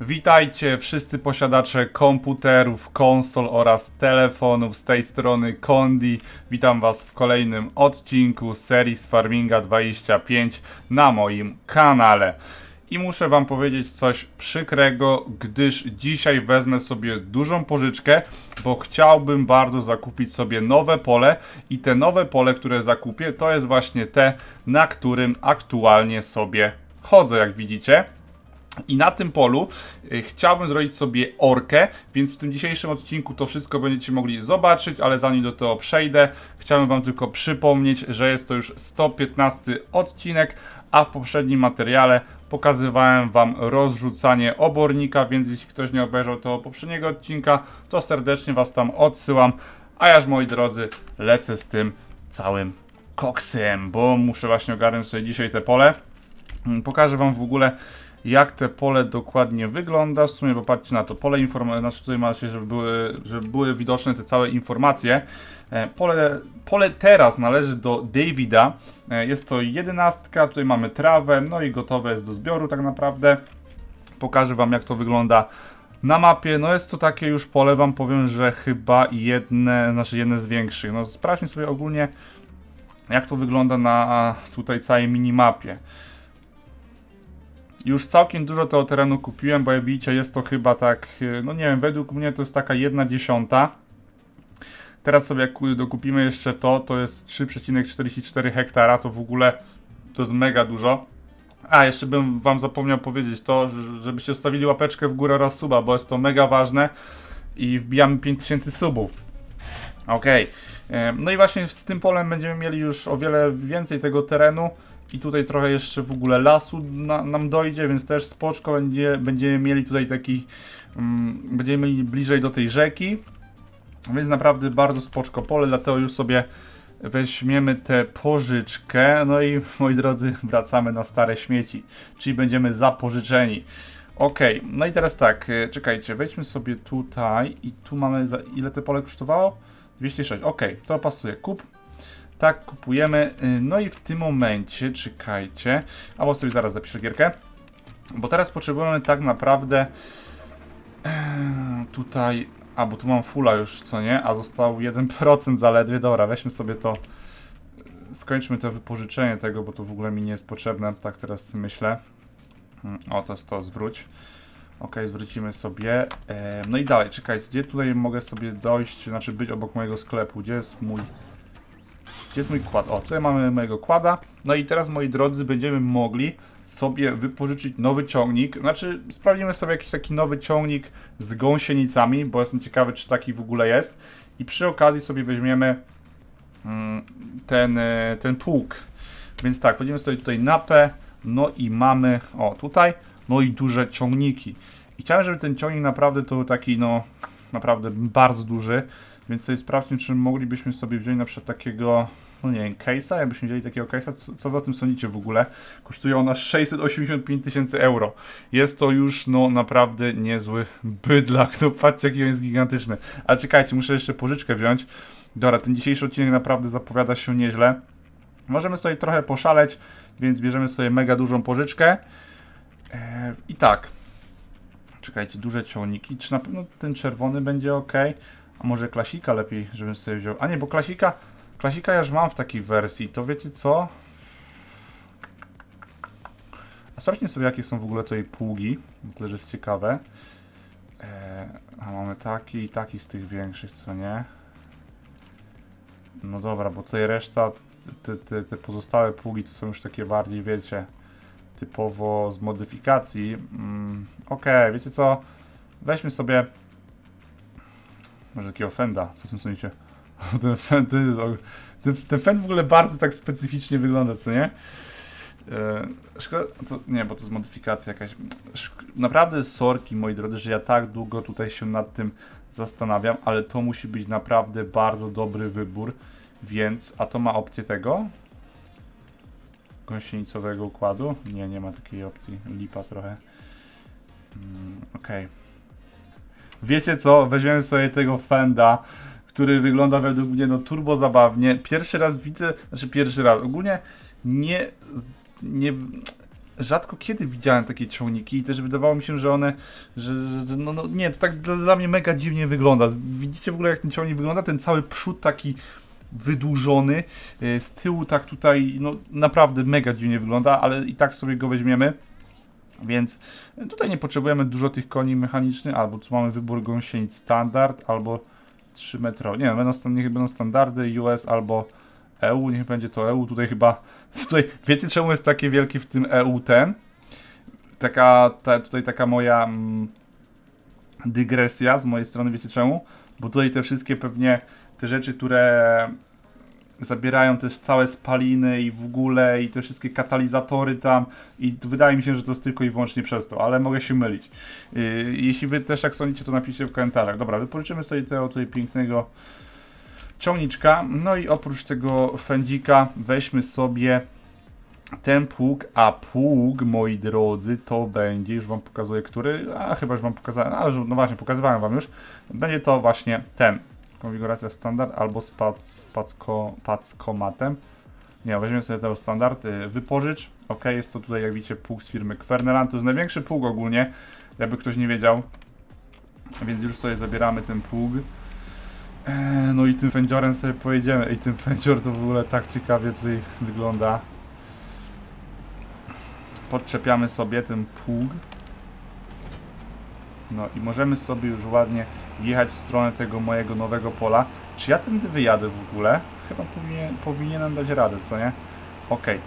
Witajcie wszyscy posiadacze komputerów, konsol oraz telefonów z tej strony Kondi. Witam Was w kolejnym odcinku serii Farminga 25 na moim kanale. I muszę Wam powiedzieć coś przykrego, gdyż dzisiaj wezmę sobie dużą pożyczkę, bo chciałbym bardzo zakupić sobie nowe pole i te nowe pole, które zakupię, to jest właśnie te, na którym aktualnie sobie chodzę, jak widzicie. I na tym polu y, chciałbym zrobić sobie orkę, więc w tym dzisiejszym odcinku to wszystko będziecie mogli zobaczyć, ale zanim do tego przejdę, chciałbym Wam tylko przypomnieć, że jest to już 115 odcinek, a w poprzednim materiale pokazywałem Wam rozrzucanie obornika, więc jeśli ktoś nie obejrzał tego poprzedniego odcinka, to serdecznie Was tam odsyłam, a ja, moi drodzy, lecę z tym całym koksem, bo muszę właśnie ogarnąć sobie dzisiaj te pole. Mm, Pokażę Wam w ogóle, jak te pole dokładnie wygląda. W sumie popatrzcie na to pole informacyjne, znaczy tutaj macie, żeby były, żeby były widoczne te całe informacje. E, Pole, pole teraz należy do Davida. E, Jest to jedenastka, tutaj mamy trawę, no i gotowe jest do zbioru tak naprawdę. Pokażę Wam, jak to wygląda na mapie. No jest to takie już pole, Wam powiem, że chyba jedne, znaczy jedne z większych. No sprawdźmy sobie ogólnie, jak to wygląda na tutaj całej minimapie. Już całkiem dużo tego terenu kupiłem, bo jak widzicie jest to chyba tak, y, no nie wiem, według mnie to jest taka jedna dziesiąta. Teraz sobie jak ku- dokupimy jeszcze to, to jest 3,44 hektara, to w ogóle to jest mega dużo. A, jeszcze bym wam zapomniał powiedzieć to, że- żebyście zostawili łapeczkę w górę oraz suba, bo jest to mega ważne i wbijamy 5000 subów. Okej. Em, No i właśnie z tym polem będziemy mieli już o wiele więcej tego terenu i tutaj trochę jeszcze w ogóle lasu na, nam dojdzie, więc też spoczko będzie, będziemy mieli tutaj taki, mm, będziemy mieli bliżej do tej rzeki, więc naprawdę bardzo spoczko pole, dlatego już sobie weźmiemy tę pożyczkę, no i moi drodzy wracamy na stare śmieci, czyli będziemy zapożyczeni. Okej, no i teraz tak, e, czekajcie, wejdźmy sobie tutaj i tu mamy, za ile te pole kosztowało? 206, okej, to pasuje, kup. Tak, kupujemy. y, No i w tym momencie, czekajcie, albo sobie zaraz zapiszę gierkę, bo teraz potrzebujemy tak naprawdę e, tutaj, a bo tu mam fulla już, co nie, a został 1% zaledwie, dobra, weźmy sobie to, skończmy to wypożyczenie tego, bo to w ogóle mi nie jest potrzebne, tak teraz myślę. Mm, O, to jest to, zwróć. Ok, zwrócimy sobie. E, no i dalej, czekajcie, gdzie tutaj mogę sobie dojść, znaczy być obok mojego sklepu? Gdzie jest mój. Gdzie jest mój kład? O, tutaj mamy mojego kłada. No i teraz, moi drodzy, będziemy mogli sobie wypożyczyć nowy ciągnik. Znaczy, sprawdzimy sobie jakiś taki nowy ciągnik z gąsienicami, bo jestem ciekawy, czy taki w ogóle jest. I przy okazji sobie weźmiemy mm, ten, e, ten pług. Więc tak, wchodzimy sobie tutaj na P. No i mamy, o tutaj, no i duże ciągniki. I chciałem, żeby ten ciągnik naprawdę to był taki, no, naprawdę bardzo duży. Więc sobie sprawdźmy, czy moglibyśmy sobie wziąć na przykład takiego, no nie wiem, case'a, jakbyśmy wzięli takiego case'a, co, co wy o tym sądzicie w ogóle? Kosztuje ona 685 tysięcy euro. Jest to już, no, naprawdę niezły bydlak, no patrzcie, jaki on jest gigantyczny. Ale czekajcie, muszę jeszcze pożyczkę wziąć. Dobra, ten dzisiejszy odcinek naprawdę zapowiada się nieźle. Możemy sobie trochę poszaleć, więc bierzemy sobie mega dużą pożyczkę. Eee, I tak. Czekajcie, duże ciągniki. Czy na pewno ten czerwony będzie ok? A może klasika lepiej, żebym sobie wziął. A nie, bo klasika. Klasika ja już mam w takiej wersji. To wiecie co? A sprawdźmy sobie, jakie są w ogóle tutaj pługi. To też jest ciekawe. Eee, a mamy taki i taki z tych większych, co nie? No dobra, bo tutaj reszta, te, te, te pozostałe pługi to są już takie bardziej, wiecie, typowo z modyfikacji. Mm, Okej, wiecie co? Weźmy sobie. Może takiego Fenda, co w tym sądzicie? ten, Fend, ten, ten, Fend w ogóle bardzo tak specyficznie wygląda, co nie? E, Szkoda, to, nie, bo to jest modyfikacja jakaś. Szk- Naprawdę sorki, moi drodzy, że ja tak długo tutaj się nad tym zastanawiam, ale to musi być naprawdę bardzo dobry wybór, więc, a to ma opcję tego? Gąsienicowego układu? Nie, nie ma takiej opcji, lipa trochę. Mm, Okej. Wiecie co, weźmiemy sobie tego Fenda, który wygląda według mnie no turbo zabawnie. Pierwszy raz widzę, znaczy pierwszy raz, ogólnie nie, nie rzadko kiedy widziałem takie ciągniki i też wydawało mi się, że one, że, że no, no nie, to tak dla, dla mnie mega dziwnie wygląda. Widzicie w ogóle jak ten ciągnik wygląda? Ten cały przód taki wydłużony, y, z tyłu tak tutaj, no naprawdę mega dziwnie wygląda, ale i tak sobie go weźmiemy. Więc tutaj nie potrzebujemy dużo tych koni mechanicznych, albo tu mamy wybór gąsienic standard, albo 3 metro. Nie, będą, niech będą standardy US albo EU, niech będzie to EU. Tutaj chyba, tutaj, wiecie czemu jest takie wielkie w tym EU ten? Taka, ta, tutaj taka moja mm, dygresja z mojej strony, wiecie czemu? Bo tutaj te wszystkie pewnie te rzeczy, które zabierają też całe spaliny i w ogóle i te wszystkie katalizatory tam i wydaje mi się, że to jest tylko i wyłącznie przez to, ale mogę się mylić. Yy, jeśli wy też tak sądzicie, to napiszcie w komentarzach. Dobra, wypożyczymy sobie tego tutaj pięknego ciągniczka, no i oprócz tego fędzika weźmy sobie ten pług, a pług, moi drodzy, to będzie, już wam pokazuję, który, a chyba już wam pokazałem, a no właśnie, pokazywałem wam już, będzie to właśnie ten, konfiguracja standard albo z pac, packo. Nie, weźmiemy sobie tego standard, y, wypożycz, ok, jest to tutaj, jak widzicie, pług z firmy Kwerneland, to jest największy pług ogólnie, jakby ktoś nie wiedział, więc już sobie zabieramy ten pług. Eee, No i tym fędziorem sobie pojedziemy. I tym fędzior to w ogóle tak ciekawie tutaj wygląda. Podczepiamy sobie ten pług. No i możemy sobie już ładnie jechać w stronę tego mojego nowego pola. Czy ja tędy wyjadę w ogóle? Chyba powinien, powinienem dać radę, co nie? Okej.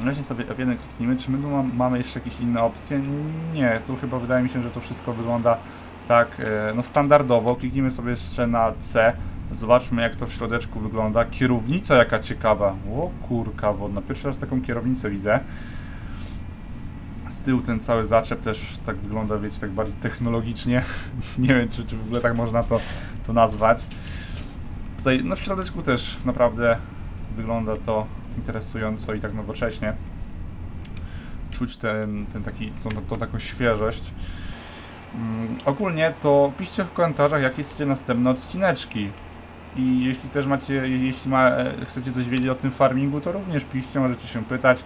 Właśnie sobie F1 kliknijmy. Czy my tu mam, mamy jeszcze jakieś inne opcje? Nie, tu chyba wydaje mi się, że to wszystko wygląda tak, e, no standardowo. Kliknijmy sobie jeszcze na C. Zobaczmy jak to w środeczku wygląda. Kierownica jaka ciekawa. O kurka wodna. Pierwszy raz taką kierownicę widzę. Z tyłu ten cały zaczep też tak wygląda, wiecie, tak bardziej technologicznie. Nie wiem, czy, czy w ogóle tak można to, to nazwać. Tutaj, no w środeczku też naprawdę wygląda to interesująco i tak nowocześnie. Czuć ten, ten taki, tą, tą taką świeżość. Mm, ogólnie to piszcie w komentarzach, jakie chcecie następne odcineczki. I jeśli też macie, jeśli ma, chcecie coś wiedzieć o tym farmingu, to również piszcie, możecie się pytać.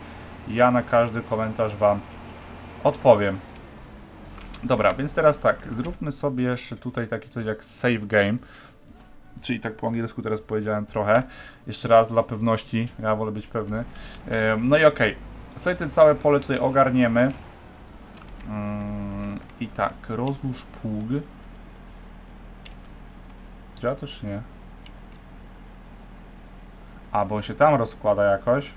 Ja na każdy komentarz Wam odpowiem. Dobra, więc teraz tak, zróbmy sobie jeszcze tutaj taki coś jak save game. Czyli tak po angielsku teraz powiedziałem trochę. Jeszcze raz dla pewności, ja wolę być pewny. No i okej, sobie te całe pole tutaj ogarniemy. Mm, I tak, rozłóż pług. Działa to czy nie? A, bo on się tam rozkłada jakoś.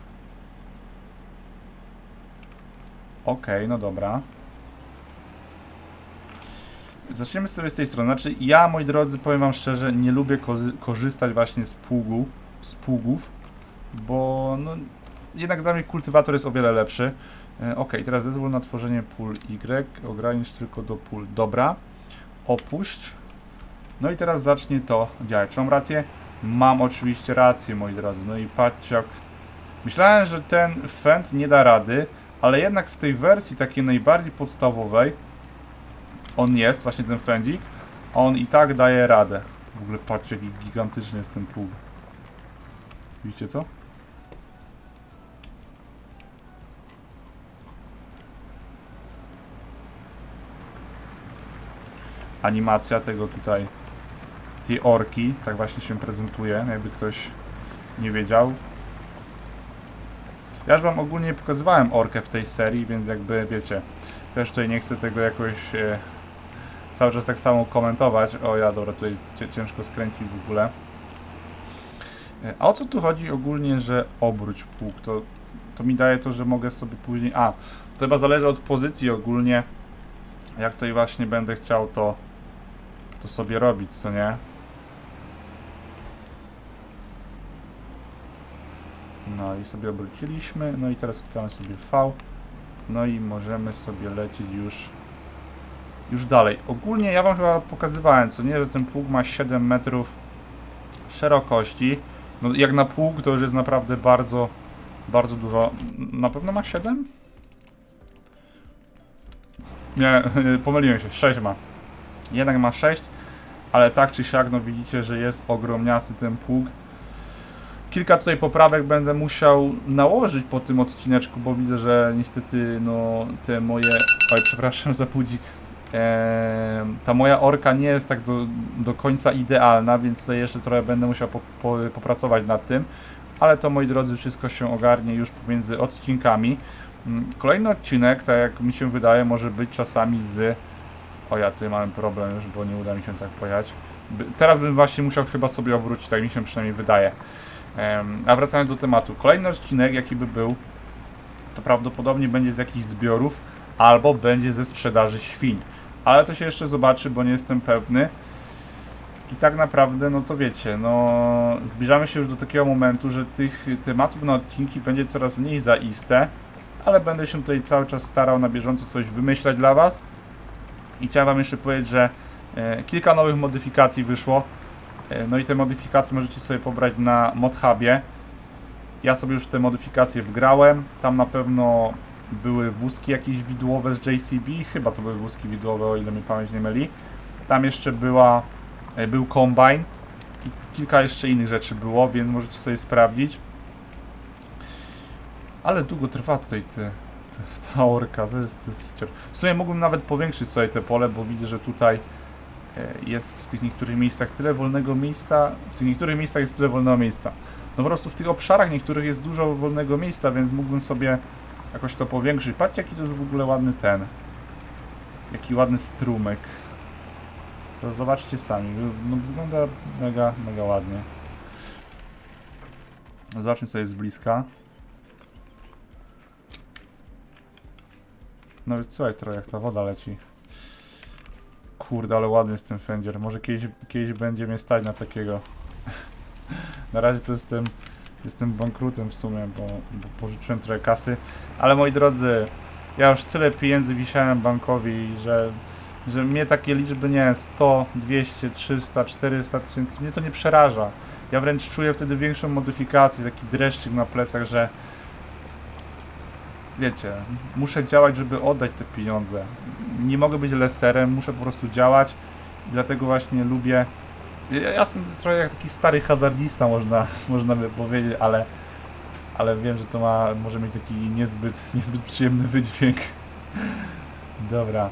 Okej, no dobra. Zaczniemy sobie z tej strony. Znaczy, ja, moi drodzy, powiem wam szczerze, nie lubię korzystać właśnie z pługu, z pługów, bo no, jednak dla mnie kultywator jest o wiele lepszy. E, ok, teraz zezwól na tworzenie pól Y, ogranicz tylko do pól. Dobra, opuść. No i teraz zacznie to działać. Czy mam rację? Mam oczywiście rację, moi drodzy. No i patrzcie jak... Myślałem, że ten fend nie da rady, ale jednak w tej wersji takiej najbardziej podstawowej on jest, właśnie ten fendzik, a on i tak daje radę. W ogóle patrzcie jaki gigantyczny jest ten pług. Widzicie to? Animacja tego tutaj, tej orki, tak właśnie się prezentuje, jakby ktoś nie wiedział. Ja już wam ogólnie pokazywałem orkę w tej serii, więc jakby wiecie, też tutaj nie chcę tego jakoś e, cały czas tak samo komentować. O ja, dobra, tutaj ciężko skręcić w ogóle. E, A o co tu chodzi ogólnie, że obróć pług? To, to mi daje to, że mogę sobie później... A, to chyba zależy od pozycji ogólnie. Jak tutaj właśnie będę chciał to, to sobie robić, co nie? No i sobie obróciliśmy, no i teraz klikamy sobie V. No i możemy sobie lecieć już już dalej. Ogólnie ja wam chyba pokazywałem, co nie, że ten pług ma 7 metrów szerokości. No jak na pług to już jest naprawdę bardzo, bardzo dużo. Na pewno ma 7? Nie, pomyliłem się, 6 ma. Jednak ma 6, ale tak czy siak, no widzicie, że jest ogromniasty ten pług. Kilka tutaj poprawek będę musiał nałożyć po tym odcineczku, bo widzę, że niestety no te moje... Oj, przepraszam za budzik. Ta moja orka nie jest tak do, do końca idealna, więc tutaj jeszcze trochę będę musiał po, po, popracować nad tym. Ale to moi drodzy, wszystko się ogarnie już pomiędzy odcinkami. Mm, Kolejny odcinek, tak jak mi się wydaje, może być czasami z. O ja tutaj mamy problem już, bo nie uda mi się tak pojechać. Teraz bym właśnie musiał chyba sobie obrócić, tak mi się przynajmniej wydaje. A wracając do tematu. Kolejny odcinek, jaki by był, to prawdopodobnie będzie z jakichś zbiorów albo będzie ze sprzedaży świń. Ale to się jeszcze zobaczy, bo nie jestem pewny. I tak naprawdę, no to wiecie, no zbliżamy się już do takiego momentu, że tych tematów na odcinki będzie coraz mniej zaiste, ale będę się tutaj cały czas starał na bieżąco coś wymyślać dla Was. I chciałem Wam jeszcze powiedzieć, że e, kilka nowych modyfikacji wyszło. E, no i te modyfikacje możecie sobie pobrać na ModHubie. Ja sobie już te modyfikacje wgrałem. Tam na pewno były wózki jakieś widłowe z JCB. Chyba to były wózki widłowe, o ile mi pamięć nie myli. Tam jeszcze była, e, był kombine i kilka jeszcze innych rzeczy było, więc możecie sobie sprawdzić. Ale długo trwa tutaj te, ta orka, to jest, to jest. W sumie mógłbym nawet powiększyć sobie te pole, bo widzę, że tutaj jest w tych niektórych miejscach tyle wolnego miejsca, w tych niektórych miejscach jest tyle wolnego miejsca. No po prostu w tych obszarach niektórych jest dużo wolnego miejsca, więc mógłbym sobie jakoś to powiększyć. Patrzcie jaki to jest w ogóle ładny ten. Jaki ładny strumyk. To zobaczcie sami, no, wygląda mega, mega ładnie. Zobaczmy sobie z bliska. No więc słuchaj trochę jak ta woda leci. Kurde, ale ładny jest ten fędzier. Może kiedyś, kiedyś będzie mnie stać na takiego. na razie to jestem, jestem bankrutem w sumie, bo, bo pożyczyłem trochę kasy. Ale moi drodzy, ja już tyle pieniędzy wisiałem bankowi, że, że mnie takie liczby, nie wiem, 100, 200, 300, 400 tysięcy, mnie to nie przeraża. Ja wręcz czuję wtedy większą modyfikację, taki dreszczyk na plecach, że wiecie, muszę działać, żeby oddać te pieniądze. Nie mogę być leserem, muszę po prostu działać. Dlatego właśnie lubię. Ja ja jestem trochę jak taki stary hazardista, można, można by powiedzieć, ale, ale wiem, że to ma, może mieć taki niezbyt, niezbyt przyjemny wydźwięk. Dobra.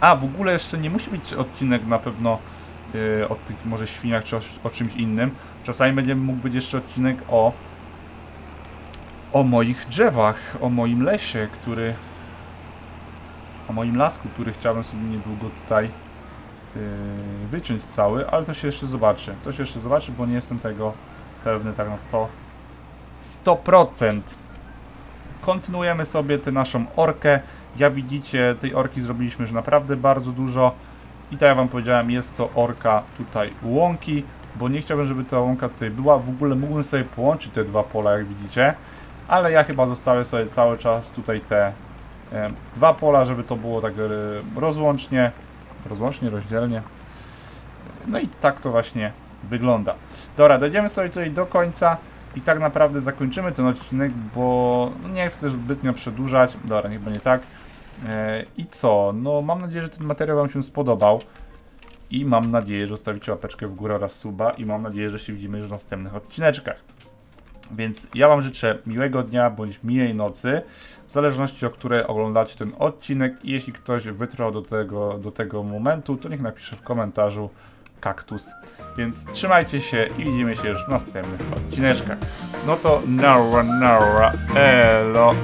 A, w ogóle jeszcze nie musi być odcinek na pewno yy, o tych może świniach czy o, o czymś innym. Czasami będzie mógł być jeszcze odcinek o o moich drzewach, o moim lesie, który. o moim lasku, który chciałbym sobie niedługo tutaj yy, wyciąć cały, ale to się jeszcze zobaczy. To się jeszcze zobaczy, bo nie jestem tego pewny tak na 100. 100%. Kontynuujemy sobie tę naszą orkę. Jak widzicie, tej orki zrobiliśmy już naprawdę bardzo dużo. I tak jak Wam powiedziałem, jest to orka tutaj łąki, bo nie chciałbym, żeby ta łąka tutaj była. W ogóle mógłbym sobie połączyć te dwa pola, jak widzicie ale ja chyba zostawię sobie cały czas tutaj te e, dwa pola, żeby to było tak e, rozłącznie, rozłącznie, rozdzielnie. No i tak to właśnie wygląda. Dobra, dojdziemy sobie tutaj do końca i tak naprawdę zakończymy ten odcinek, bo nie chcę też zbytnio przedłużać. Dobra, niech będzie tak. E, I co? No mam nadzieję, że ten materiał Wam się spodobał. I mam nadzieję, że zostawicie łapeczkę w górę oraz suba i mam nadzieję, że się widzimy już w następnych odcineczkach. Więc ja Wam życzę miłego dnia bądź miłej nocy, w zależności o której oglądacie ten odcinek. I jeśli ktoś wytrwał do tego, do tego momentu, to niech napisze w komentarzu kaktus. Więc trzymajcie się i widzimy się już w następnych odcineczkach. No to nara nara elo.